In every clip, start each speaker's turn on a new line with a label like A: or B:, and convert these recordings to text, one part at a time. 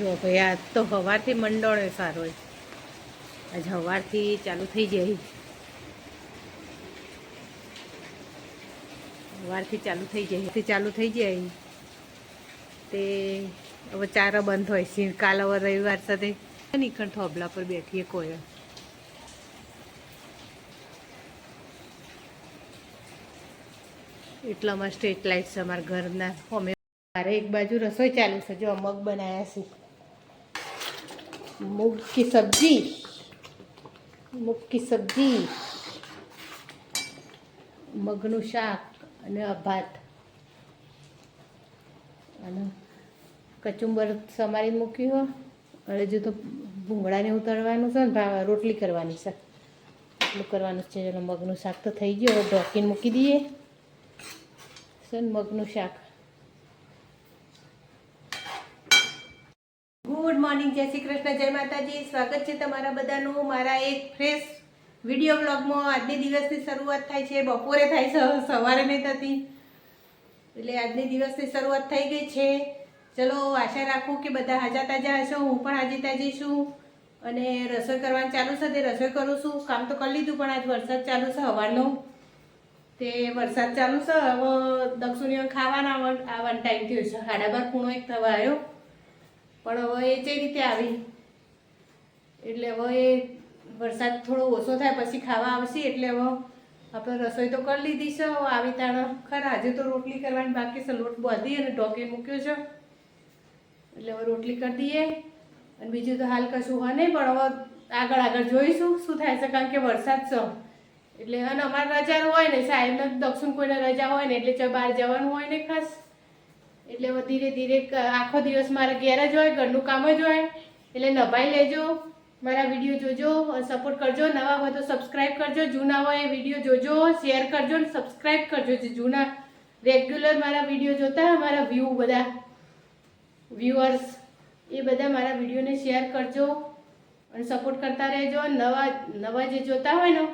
A: જો, ભાઈ, આ તો સવારથી મંડળો સારો આજે આજ સવારથી ચાલુ થઈ જાય. સવારથી ચાલુ થઈ જાય. ચાલુ થઈ જાય. તે હવે ચાર બંધ હોય છે. કાલ, હવે રવિવાર સાથે નીકળ થોબલા પર બેઠીએ કોઈ. એટલામાં સ્ટ્રીટ લાઇટ છે અમારા ઘરના. અમે મારે એક બાજુ રસોઈ ચાલુ છે. જો, મગ બનાવ્યા છે. મૂગ की સબ્જી મૂગ કી સબ્જી મગનું શાક અને ભાત અને કચુંબર સમારી મૂકી હો અને હજુ તો ભૂંગળાને ઉતારવાનું છે ને ભાવ રોટલી કરવાની છે એટલું કરવાનું છે મગનું શાક તો થઈ ગયું હવે ઢોકીને મૂકી દઈએ છે ને મગનું શાક મોર્નિંગ જય શ્રી કૃષ્ણ, જય માતાજી. સ્વાગત છે તમારા બધાનું મારા એક ફ્રેશ વીડિયો બ્લોગમાં આજની દિવસની શરૂઆત થાય છે. બપોરે થાય સવારે નહીં થતી. એટલે આજની દિવસની શરૂઆત થઈ ગઈ છે. ચલો, આશા રાખું કે બધા હાજા તાજા હશો. હું પણ હાજી તાજી છું. અને રસોઈ કરવાનું ચાલુ છે, તે રસોઈ કરું છું. કામ તો કરી લીધું, પણ આજ વરસાદ ચાલુ છે હવાનો. તે વરસાદ ચાલુ છે. હવે દક્ષિણીઓ ખાવાના આ વન ટાઈમ થયો છે. સાડા ખૂણો એક થવા આવ્યો પણ હવે એ જે રીતે આવી, એટલે હવે એ વરસાદ થોડો ઓછો થાય પછી ખાવા આવશે, એટલે હવે આપણે રસોઈ તો કરી લીધી છે, હવે આવી તાણે ખરા, આજે તો રોટલી કરવાની બાકી છે, લોટ બાંધી અને ઢોકી મૂક્યો છે. એટલે હવે રોટલી કરી દઈએ અને બીજું તો હાલ કશું હોય નહીં, પણ હવે આગળ આગળ જોઈશું શું થાય છે, કારણ કે વરસાદ છે. એટલે અને અમારે રજા હોય ને, સાહેબને દક્ષિણ કોઈને રજા હોય ને, એટલે બહાર જવાનું હોય ને ખાસ. એટલે ધીરે ધીરે આખો દિવસ મારા ઘેર જ હોય, ઘરનું કામ જ હોય. એટલે નભાઈ લેજો, મારા વીડિયો જોજો સપોર્ટ કરજો. નવા હોય તો સબસ્ક્રાઈબ કરજો. જૂના હોય એ વીડિયો જોજો શેર કરજો, અને સબસ્ક્રાઈબ કરજો. જે જૂના રેગ્યુલર મારા વીડિયો જોતા મારા વ્યૂ બધા વ્યુઅર્સ એ બધા મારા વિડીયોને શેર કરજો, અને સપોર્ટ કરતા રહેજો. નવા નવા જે જોતા હોય ને,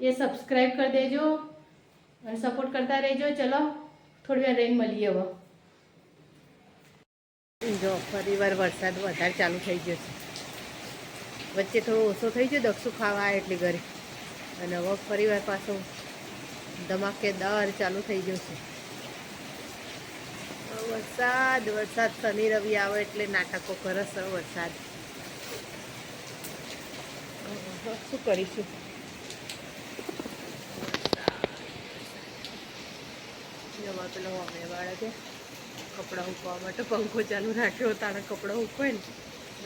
A: એ સબસ્ક્રાઈબ કરી દેજો, અને સપોર્ટ કરતા રહેજો. ચલો, થોડી વાર રહીને મળીએ હવે. જો ફરીવાર વરસાદ વધારે ચાલુ થઈ ગયો છે. વચ્ચે થોડો ઓછો થઈ ગયો, દક્ષુ ખાવા એટલે ઘરે. અને હવે ફરીવાર પાછો ધમાકેદાર ચાલુ થઈ ગયો છે. વરસાદ વરસાદ શનિ, રવિ આવે એટલે નાટકો કરે સર વરસાદ. શું કરીશું? જવા પેલો અમે છે. કપડાં ઉકવા માટે પંખો ચાલુ રાખ્યો તાણે કપડાં ઉકવે ને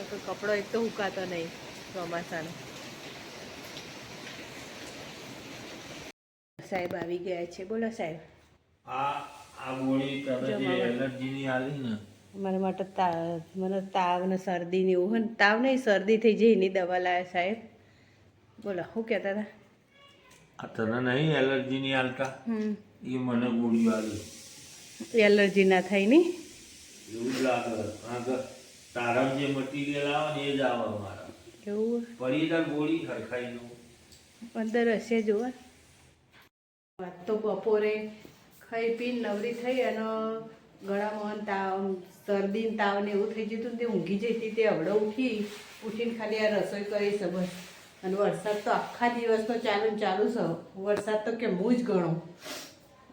A: એટલે કપડો એક તો હુકાતો નહીં ચોમાસાનો. સાહેબ આવી ગયા છે બોલો સાહેબ.
B: આ આ ગોળી તમે જે એલર્જીની આલી ને.
A: મારા માટે તાવ મને તાવ ને શરદી ને એવું હોય ને તાવ નહીં શરદી થઈ જાય એની દવા લાયા સાહેબ. બોલો શું કહેતા હતા?
B: તને નહીં એલર્જીની આલતા?
A: હમ.
B: એ મને ગોળીઓ આલી.
A: એલર્જી ના થાય નહીં.
B: એવું જ લાગે. તારા જે મટીરિયલ આવે ને એ જ આવે મારા
A: એવું?
B: પડી તાર ગોળી હરખાઈનું
A: અંદર હશે જોવા વાત તો બપોરે ખાઈ પીને નવરી થઈ અને ગળામાં તાવ શરદી તાવ ને એવું થઈ જતું તે ઊંઘી જતી તે હવડે ઉઠી ઉઠીને ખાલી આ રસોઈ કરી છે બસ. અને વરસાદ તો આખા દિવસનો ચાલુ ને ચાલુ છે. વરસાદ તો કે હું જ ગણો.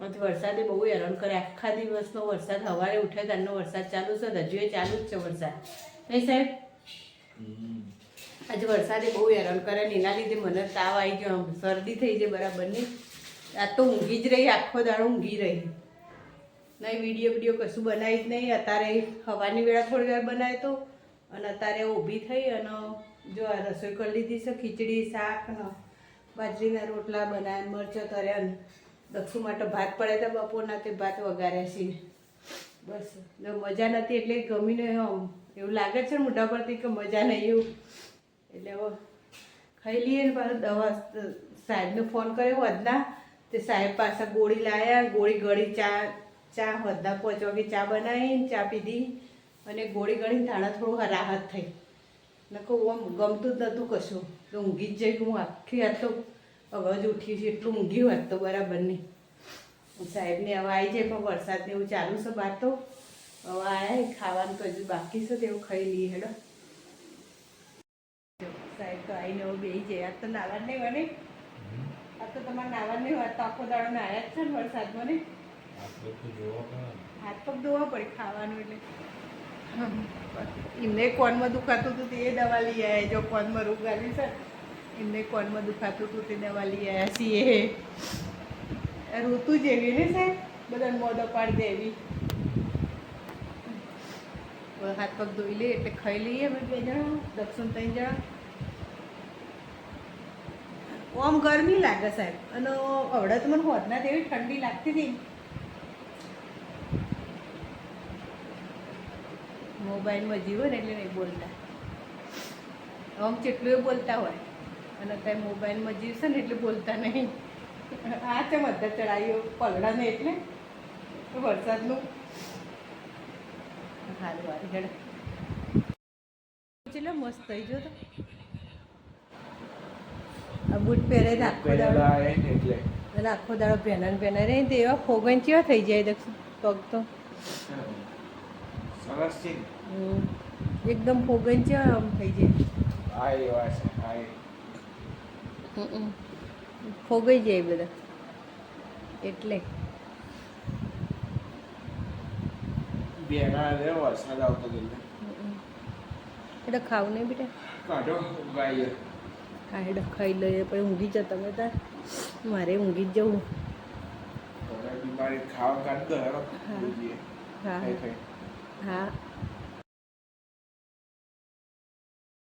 A: વરસાદે બહુ હેરાન કરે. આખા દિવસનો વરસાદ સવારે ઉઠે ત્યારનો વરસાદ ચાલુ છે હજુ એ ચાલુ જ છે વરસાદ. નહીં સાહેબ? આજે વરસાદે બહુ હેરાન કરે ને એના લીધે મને તાવ આવી ગયો આમ શરદી થઈ જાય બરાબરની આ તો ઊંઘી જ રહી આખો દાડો ઊંઘી રહી. નહીં વીડિયો વીડિયો કશું બનાવી જ નહીં. અત્યારે હવાની વેળા થોડી વાર બનાવ્યો તો. અને અત્યારે ઊભી થઈ અને જો આ રસોઈ કરી લીધી છે ખીચડી શાક ને બાજરીના રોટલા બનાવ્યા મરચો તર્યા દક્ષુ માટે ભાત પડે તો બપોરના તે ભાત વગાડ્યા છે. બસ મજા નથી એટલે ગમીને આમ. એવું લાગે છે ને મોઢા પરથી કે મજા નહીં એવું. એટલે હવે ખાઈ લઈએ ને પાછું દવા. સાહેબને ફોન કર્યો વધના તે સાહેબ પાસે ગોળી લાયા, ગોળી ગળી ચા ચા વધના પાંચ વાગે ચા બનાવીને ચા પીધી અને ગોળી ગળીને ધાણા થોડું રાહત થઈ. નકો આમ ગમતું જ નહોતું કશું. તો ઊંઘી જ જઈ હું આખી તો અવાજ ઉઠી છે, એટલું ઊંઘ્યું હોત તો બરાબર નહીં. સાહેબને હવે આવી જાય, પણ વરસાદને એવું ચાલુ છે બાર તો. હવે આવ્યા ખાવાનું તો હજુ બાકી છે તેવું ખાઈ લઈએ, હેડો. સાહેબ તો આવીને હવે બેસી જાય. આ તો નાવા નહીં બને આ તો તમારે નાવા નહીં હોય તો આખો દાડો નાયા જ છે ને વરસાદમાં ને? હાથ પગ ધોવા પડે ખાવાનું એટલે. એમને કોનમાં દુખાતું હતું તે દવા લઈ આવ્યા જો કોનમાં રોગ આવી છે. એમને કોનમાં દુખાતું હતું તે લઈ આવ્યા છીએ. ઋતુ જેવી ને સાહેબ બધા મોદો પાડી દેવી. હાથ પગ ધોઈ લઈએ એટલે ખાઈ લઈએ અમે બે જણા દક્ષિણ ત્રણ જણા. આમ ગરમી લાગે સાહેબ, અને હવડે તો મને હોદના તેવી ઠંડી લાગતી હતી. મોબાઈલમાં જીવો ને એટલે નહીં બોલતા. આમ જેટલું બોલતા હોય. અને અત્યારે મોબાઈલમાં જીવશે ને એટલે બોલતા નહીં. આ છે મધર ચડાવીઓ પલડા ને એટલે વરસાદનું. હારું વારી હેડ ચલો મસ્ત થઈ ગયો તો. આ બૂટ પહેરે આખો દાડો. એટલે. આખો દાડો પહેના ને રહી તો એવા ફોગન થઈ જાય દક્ષિણ પગ તો.
C: સરસ છે.
A: એકદમ ફોગન આમ થઈ જાય.
C: આ એવા છે આ.
A: ફોગાઈ જાય બધા. એટલે.
C: ભેગા રે વરસાદ આવતો ગયો
A: એટલે. ખાવું નહીં બેટા?
C: કાઢો
A: એટલે ખાઈ લઈએ. પછી ઊંઘી જાઓ તમે તાર. મારે ઊંઘી જ જવું.
C: બીમારી ખાવા કાઢ દો
A: હા. હા.